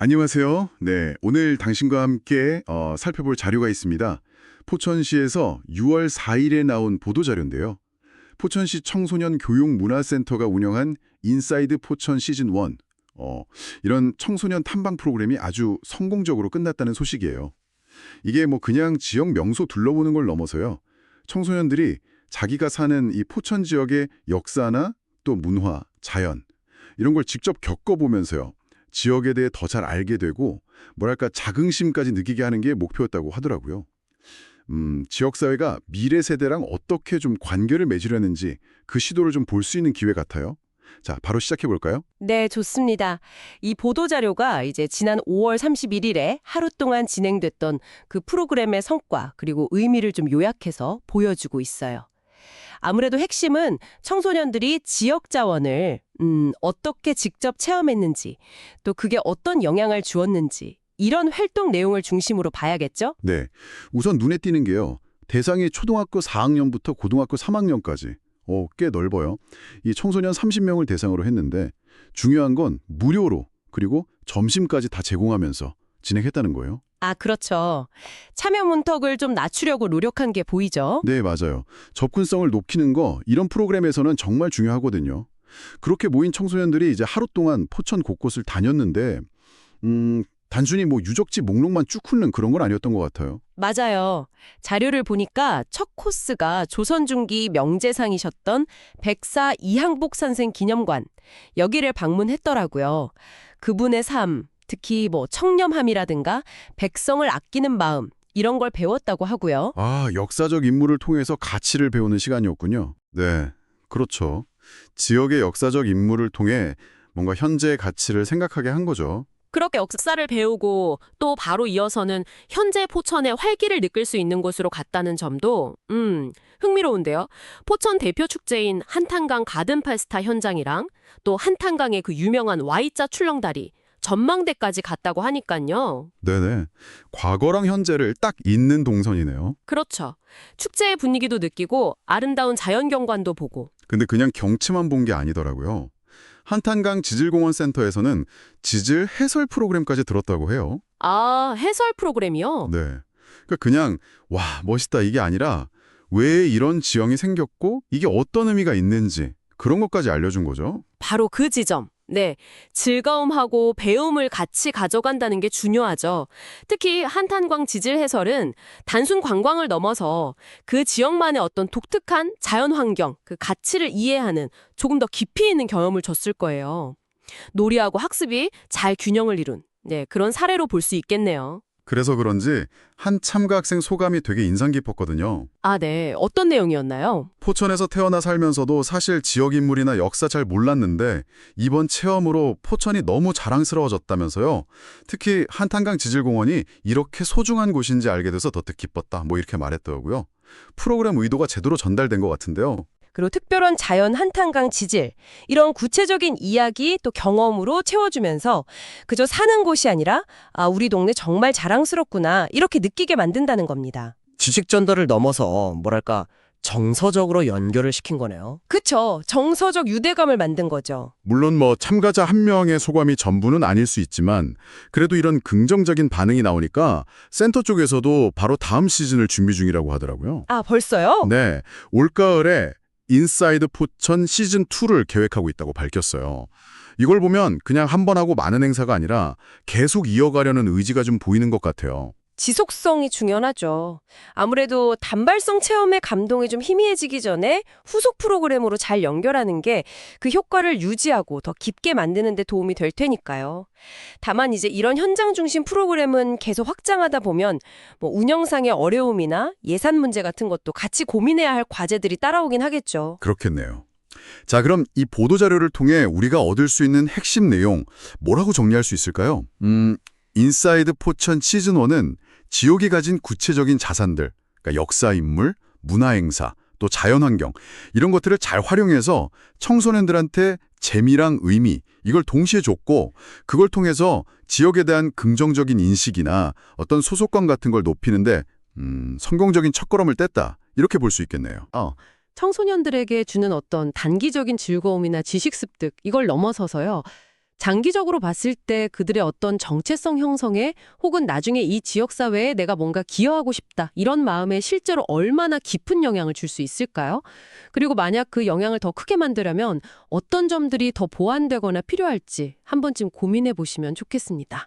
안녕하세요. 네, 오늘 당신과 함께 어, 살펴볼 자료가 있습니다. 포천시에서 6월 4일에 나온 보도 자료인데요. 포천시 청소년 교육문화센터가 운영한 인사이드 포천 시즌 1. 어, 이런 청소년 탐방 프로그램이 아주 성공적으로 끝났다는 소식이에요. 이게 뭐 그냥 지역 명소 둘러보는 걸 넘어서요. 청소년들이 자기가 사는 이 포천 지역의 역사나 또 문화, 자연 이런 걸 직접 겪어보면서요. 지역에 대해 더 잘 알게 되고 뭐랄까 자긍심까지 느끼게 하는 게 목표였다고 하더라고요. 음, 지역사회가 미래 세대랑 어떻게 좀 관계를 맺으려는지 그 시도를 좀 볼 수 있는 기회 같아요. 자, 바로 시작해 볼까요? 네, 좋습니다. 이 보도 자료가 이제 지난 5월 31일에 하루 동안 진행됐던 그 프로그램의 성과 그리고 의미를 좀 요약해서 보여주고 있어요. 아무래도 핵심은 청소년들이 지역 자원을 음, 어떻게 직접 체험했는지 또 그게 어떤 영향을 주었는지 이런 활동 내용을 중심으로 봐야겠죠? 네. 우선 눈에 띄는 게요. 대상이 초등학교 4학년부터 고등학교 3학년까지. 어, 꽤 넓어요. 이 청소년 30명을 대상으로 했는데 중요한 건 무료로 그리고 점심까지 다 제공하면서 진행했다는 거예요. 아, 그렇죠. 참여 문턱을 좀 낮추려고 노력한 게 보이죠? 네, 맞아요. 접근성을 높이는 거 이런 프로그램에서는 정말 중요하거든요. 그렇게 모인 청소년들이 이제 하루 동안 포천 곳곳을 다녔는데 음, 단순히 뭐 유적지 목록만 쭉 훑는 그런 건 아니었던 것 같아요. 맞아요. 자료를 보니까 첫 코스가 조선 중기 명재상이셨던 백사 이항복 선생 기념관 여기를 방문했더라고요. 그분의 삶, 특히 뭐 청렴함이라든가 백성을 아끼는 마음 이런 걸 배웠다고 하고요. 아, 역사적 인물을 통해서 가치를 배우는 시간이었군요. 네, 그렇죠. 지역의 역사적 인물을 통해 뭔가 현재의 가치를 생각하게 한 거죠. 그렇게 역사를 배우고 또 바로 이어서는 현재 포천의 활기를 느낄 수 있는 곳으로 갔다는 점도 음 흥미로운데요. 포천 대표 축제인 한탄강 가든 파스타 현장이랑 또 한탄강의 그 유명한 Y자 출렁다리 전망대까지 갔다고 하니까요. 네네. 과거랑 현재를 딱 잇는 동선이네요. 그렇죠. 축제의 분위기도 느끼고 아름다운 자연 경관도 보고 근데 그냥 경치만 본 게 아니더라고요. 한탄강 지질공원 센터에서는 지질 해설 프로그램까지 들었다고 해요. 아 해설 프로그램이요. 네. 그러니까 그냥 와 멋있다 이게 아니라 왜 이런 지형이 생겼고 이게 어떤 의미가 있는지 그런 것까지 알려준 거죠. 바로 그 지점. 네. 즐거움하고 배움을 같이 가져간다는 게 중요하죠. 특히 한탄광 지질 해설은 단순 관광을 넘어서 그 지역만의 어떤 독특한 자연 환경, 그 가치를 이해하는 조금 더 깊이 있는 경험을 줬을 거예요. 놀이하고 학습이 잘 균형을 이룬 네, 그런 사례로 볼 수 있겠네요. 그래서 그런지 한 참가 학생 소감이 되게 인상 깊었거든요. 아, 네. 어떤 내용이었나요? 포천에서 태어나 살면서도 사실 지역 인물이나 역사 잘 몰랐는데 이번 체험으로 포천이 너무 자랑스러워졌다면서요. 특히 한탄강 지질공원이 이렇게 소중한 곳인지 알게 돼서 더 기뻤다. 뭐 이렇게 말했더라고요. 프로그램 의도가 제대로 전달된 것 같은데요. 그리고 특별한 자연 한탄강 지질 이런 구체적인 이야기 또 경험으로 채워주면서 그저 사는 곳이 아니라 아 우리 동네 정말 자랑스럽구나 이렇게 느끼게 만든다는 겁니다. 지식 전달을 넘어서 뭐랄까 정서적으로 연결을 시킨 거네요. 그쵸 정서적 유대감을 만든 거죠. 물론 뭐 참가자 한 명의 소감이 전부는 아닐 수 있지만 그래도 이런 긍정적인 반응이 나오니까 센터 쪽에서도 바로 다음 시즌을 준비 중이라고 하더라고요. 아 벌써요? 네, 올가을에 인사이드 포천 시즌2를 계획하고 있다고 밝혔어요. 이걸 보면 그냥 한 번 하고 많은 행사가 아니라 계속 이어가려는 의지가 좀 보이는 것 같아요. 지속성이 중요하죠. 아무래도 단발성 체험의 감동이 좀 희미해지기 전에 후속 프로그램으로 잘 연결하는 게 그 효과를 유지하고 더 깊게 만드는 데 도움이 될 테니까요. 다만 이제 이런 현장 중심 프로그램은 계속 확장하다 보면 뭐 운영상의 어려움이나 예산 문제 같은 것도 같이 고민해야 할 과제들이 따라오긴 하겠죠. 그렇겠네요. 자, 그럼 이 보도자료를 통해 우리가 얻을 수 있는 핵심 내용, 뭐라고 정리할 수 있을까요? 음, 인사이드 포천 시즌1은 지역이 가진 구체적인 자산들, 그러니까 역사 인물, 문화 행사, 또 자연환경, 이런 것들을 잘 활용해서 청소년들한테 재미랑 의미, 이걸 동시에 줬고, 그걸 통해서 지역에 대한 긍정적인 인식이나 어떤 소속감 같은 걸 높이는데, 음, 성공적인 첫걸음을 뗐다. 이렇게 볼 수 있겠네요. 어, 청소년들에게 주는 어떤 단기적인 즐거움이나 지식 습득 이걸 넘어서서요. 장기적으로 봤을 때 그들의 어떤 정체성 형성에 혹은 나중에 이 지역사회에 내가 뭔가 기여하고 싶다 이런 마음에 실제로 얼마나 깊은 영향을 줄 수 있을까요? 그리고 만약 그 영향을 더 크게 만들려면 어떤 점들이 더 보완되거나 필요할지 한 번쯤 고민해 보시면 좋겠습니다.